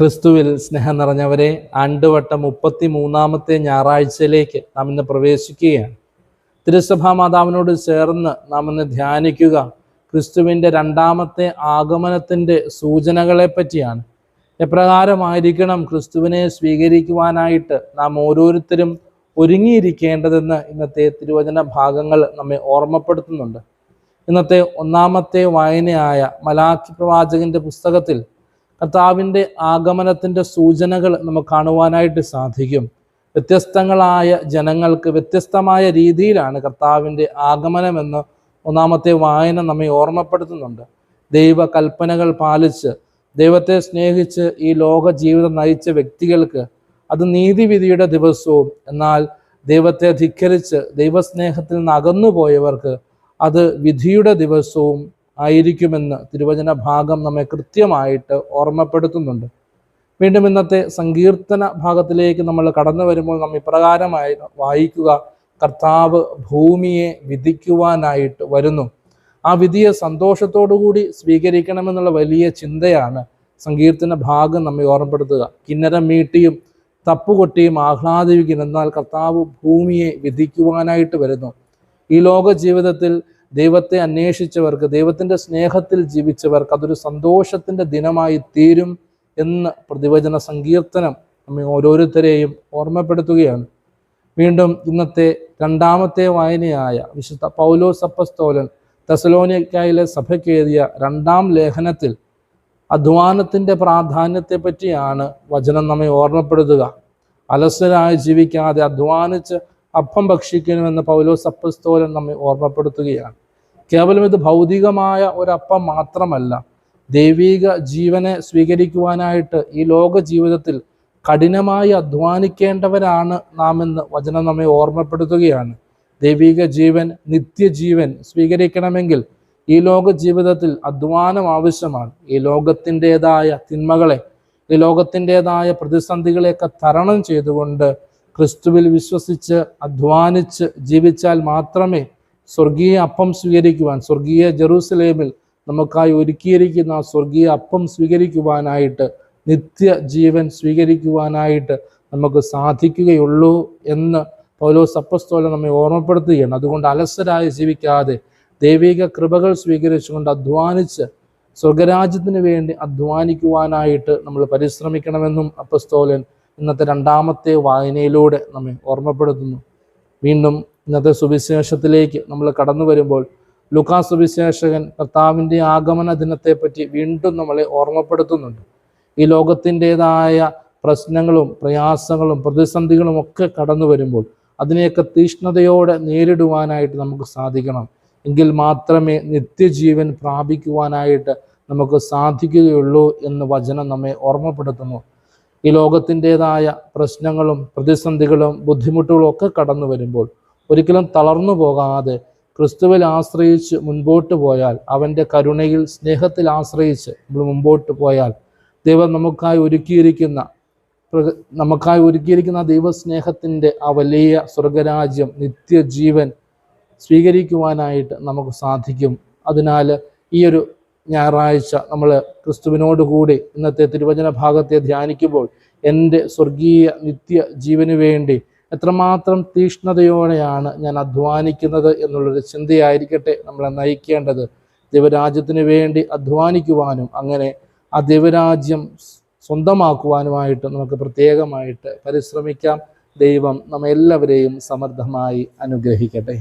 ക്രിസ്തുവിൽ സ്നേഹം നിറഞ്ഞവരെ ആണ്ടുവട്ടം മുപ്പത്തി മൂന്നാമത്തെ ഞായറാഴ്ചയിലേക്ക് നാം ഇന്ന് പ്രവേശിക്കുകയാണ്. തിരുസഭാ മാതാവിനോട് ചേർന്ന് നാം ഇന്ന് ധ്യാനിക്കുക. ക്രിസ്തുവിന്റെ രണ്ടാമത്തെ ആഗമനത്തിന്റെ സൂചനകളെ പറ്റിയാണ് എപ്രകാരമായിരിക്കണം ക്രിസ്തുവിനെ സ്വീകരിക്കുവാനായിട്ട് നാം ഓരോരുത്തരും ഒരുങ്ങിയിരിക്കേണ്ടതെന്ന് ഇന്നത്തെ തിരുവചന ഭാഗങ്ങൾ നമ്മെ ഓർമ്മപ്പെടുത്തുന്നുണ്ട്. ഇന്നത്തെ ഒന്നാമത്തെ വായനയായ മലാഖി പ്രവാചകന്റെ പുസ്തകത്തിൽ കർത്താവിന്റെ ആഗമനത്തിന്റെ സൂചനകൾ നമുക്ക് കാണുവാനായിട്ട് സാധിക്കും. വ്യത്യസ്തങ്ങളായ ജനങ്ങൾക്ക് വ്യത്യസ്തമായ രീതിയിലാണ് കർത്താവിന്റെ ആഗമനമെന്ന് ഒന്നാമത്തെ വായന നമ്മെ ഓർമ്മപ്പെടുത്തുന്നുണ്ട്. ദൈവ കൽപ്പനകൾ പാലിച്ച് ദൈവത്തെ സ്നേഹിച്ച് ഈ ലോക ജീവിതം നയിച്ച വ്യക്തികൾക്ക് അത് നീതിവിധിയുടെ ദിവസവും എന്നാൽ ദൈവത്തെ ധിക്കരിച്ച് ദൈവസ്നേഹത്തിൽ നിന്ന് അകന്നുപോയവർക്ക് അത് വിധിയുടെ ദിവസവും ആയിരിക്കുമെന്ന് തിരുവചന ഭാഗം നമ്മെ കൃത്യമായിട്ട് ഓർമ്മപ്പെടുത്തുന്നുണ്ട്. വീണ്ടും ഇന്നത്തെ സങ്കീർത്തന ഭാഗത്തിലേക്ക് നമ്മൾ കടന്നു വരുമ്പോൾ നാം ഇപ്രകാരമായി വായിക്കുക കർത്താവ് ഭൂമിയെ വിധിക്കുവാനായിട്ട് വരുന്നു. ആ വിധിയെ സന്തോഷത്തോടുകൂടി സ്വീകരിക്കണമെന്നുള്ള വലിയ ചിന്തയാണ് സങ്കീർത്തന ഭാഗം നമ്മെ ഓർമ്മപ്പെടുത്തുക. കിന്നരം മീട്ടിയും തപ്പുകൊട്ടിയും ആഹ്ലാദിപ്പിക്കുന്ന എന്നാൽ കർത്താവ് ഭൂമിയെ വിധിക്കുവാനായിട്ട് വരുന്നു. ഈ ലോക ജീവിതത്തിൽ ദൈവത്തെ അന്വേഷിച്ചവർക്ക് ദൈവത്തിന്റെ സ്നേഹത്തിൽ ജീവിച്ചവർക്ക് അതൊരു സന്തോഷത്തിന്റെ ദിനമായി തീരും എന്ന് പ്രതിവചന സങ്കീർത്തനം നമ്മെ ഓരോരുത്തരെയും ഓർമ്മപ്പെടുത്തുകയാണ്. വീണ്ടും ഇന്നത്തെ രണ്ടാമത്തെ വായനയായ വിശുദ്ധ പൗലോസ് സപ്പസ്തോലൻ തെസലോനിക്കായിലെ സഭയ്ക്ക് എഴുതിയ രണ്ടാം ലേഖനത്തിൽ അധ്വാനത്തിന്റെ പ്രാധാന്യത്തെ പറ്റിയാണ് വചനം നമ്മെ ഓർമ്മപ്പെടുത്തുക. അലസരായി ജീവിക്കാതെ അധ്വാനിച്ച് അപ്പം ഭക്ഷിക്കണമെന്ന് പൗലോസ് അപ്പസ്തോലൻ നമ്മെ ഓർമ്മപ്പെടുത്തുകയാണ്. കേവലം ഇത് ഭൗതികമായ ഒരപ്പം മാത്രമല്ല ദൈവീക ജീവനെ സ്വീകരിക്കുവാനായിട്ട് ഈ ലോക ജീവിതത്തിൽ കഠിനമായി അധ്വാനിക്കേണ്ടവരാണ് നാം എന്ന് വചനം നമ്മെ ഓർമ്മപ്പെടുത്തുകയാണ്. ദൈവിക ജീവൻ നിത്യജീവൻ സ്വീകരിക്കണമെങ്കിൽ ഈ ലോക ജീവിതത്തിൽ അധ്വാനം ആവശ്യമാണ്. ഈ ലോകത്തിന്റെതായ തിന്മകളെ ഈ ലോകത്തിന്റെതായ പ്രതിസന്ധികളെയൊക്കെ തരണം ചെയ്തുകൊണ്ട് ക്രിസ്തുവിൽ വിശ്വസിച്ച് അധ്വാനിച്ച് ജീവിച്ചാൽ മാത്രമേ സ്വർഗീയ അപ്പം സ്വീകരിക്കുവാൻ സ്വർഗീയ ജെറൂസലേമിൽ നമുക്കായി ഒരുക്കിയിരിക്കുന്ന ആ സ്വർഗീയ അപ്പം സ്വീകരിക്കുവാനായിട്ട് നിത്യ ജീവൻ സ്വീകരിക്കുവാനായിട്ട് നമുക്ക് സാധിക്കുകയുള്ളൂ എന്ന് പൗലോസ് അപ്പസ്തോലൻ നമ്മെ ഓർമ്മപ്പെടുത്തുകയാണ്. അതുകൊണ്ട് അലസരായി ജീവിക്കാതെ ദൈവിക കൃപകൾ സ്വീകരിച്ചുകൊണ്ട് അധ്വാനിച്ച് സ്വർഗരാജ്യത്തിന് വേണ്ടി അധ്വാനിക്കുവാനായിട്ട് നമ്മൾ പരിശ്രമിക്കണമെന്നും അപ്പസ്തോലൻ ഇന്നത്തെ രണ്ടാമത്തെ വായനയിലൂടെ നമ്മെ ഓർമ്മപ്പെടുത്തുന്നു. വീണ്ടും ഇന്നത്തെ സുവിശേഷത്തിലേക്ക് നമ്മൾ കടന്നു വരുമ്പോൾ ലുക്കാ സുവിശേഷകൻ കർത്താവിന്റെ ആഗമന ദിനത്തെപ്പറ്റി വീണ്ടും നമ്മളെ ഓർമ്മപ്പെടുത്തുന്നുണ്ട്. ഈ ലോകത്തിന്റെതായ പ്രശ്നങ്ങളും പ്രയാസങ്ങളും പ്രതിസന്ധികളും ഒക്കെ കടന്നു വരുമ്പോൾ അതിനെയൊക്കെ തീഷ്ണതയോടെ നേരിടുവാനായിട്ട് നമുക്ക് സാധിക്കണം. എങ്കിൽ മാത്രമേ നിത്യജീവൻ പ്രാപിക്കുവാനായിട്ട് നമുക്ക് സാധിക്കുകയുള്ളൂ എന്ന് വചനം നമ്മെ ഓർമ്മപ്പെടുത്തുന്നു. ഈ ലോകത്തിന്റെതായ പ്രശ്നങ്ങളും പ്രതിസന്ധികളും ബുദ്ധിമുട്ടുകളും ഒക്കെ കടന്നു വരുമ്പോൾ ഒരിക്കലും തളർന്നു പോകാതെ ക്രിസ്തുവിൽ ആശ്രയിച്ച് മുൻപോട്ട് പോയാൽ അവന്റെ കരുണയിൽ സ്നേഹത്തിൽ ആശ്രയിച്ച് നമ്മൾ മുമ്പോട്ട് പോയാൽ ദൈവം നമുക്കായി ഒരുക്കിയിരിക്കുന്ന നമുക്കായി ഒരുക്കിയിരിക്കുന്ന ദൈവസ്നേഹത്തിന്റെ ആ വലിയ സ്വർഗരാജ്യം നിത്യജീവൻ സ്വീകരിക്കുവാനായിട്ട് നമുക്ക് സാധിക്കും. അതിനാൽ ഈ ഒരു ഞായറാഴ്ച നമ്മൾ ക്രിസ്തുവിനോട് കൂടി ഇന്നത്തെ തിരുവചന ഭാഗത്തെ ധ്യാനിക്കുമ്പോൾ എന്റെ സ്വർഗീയ നിത്യ ജീവന് വേണ്ടി എത്രമാത്രം തീഷ്ണതയോടെയാണ് ഞാൻ അധ്വാനിക്കുന്നത് എന്നുള്ളൊരു ചിന്തയായിരിക്കട്ടെ നമ്മളെ നയിക്കേണ്ടത്. ദൈവരാജ്യത്തിന് വേണ്ടി അധ്വാനിക്കുവാനും അങ്ങനെ ആ ദൈവരാജ്യം സ്വന്തമാക്കുവാനുമായിട്ട് നമുക്ക് പ്രത്യേകമായിട്ട് പരിശ്രമിക്കാം. ദൈവം നമ്മെല്ലാവരെയും സമർത്ഥമായി അനുഗ്രഹിക്കട്ടെ.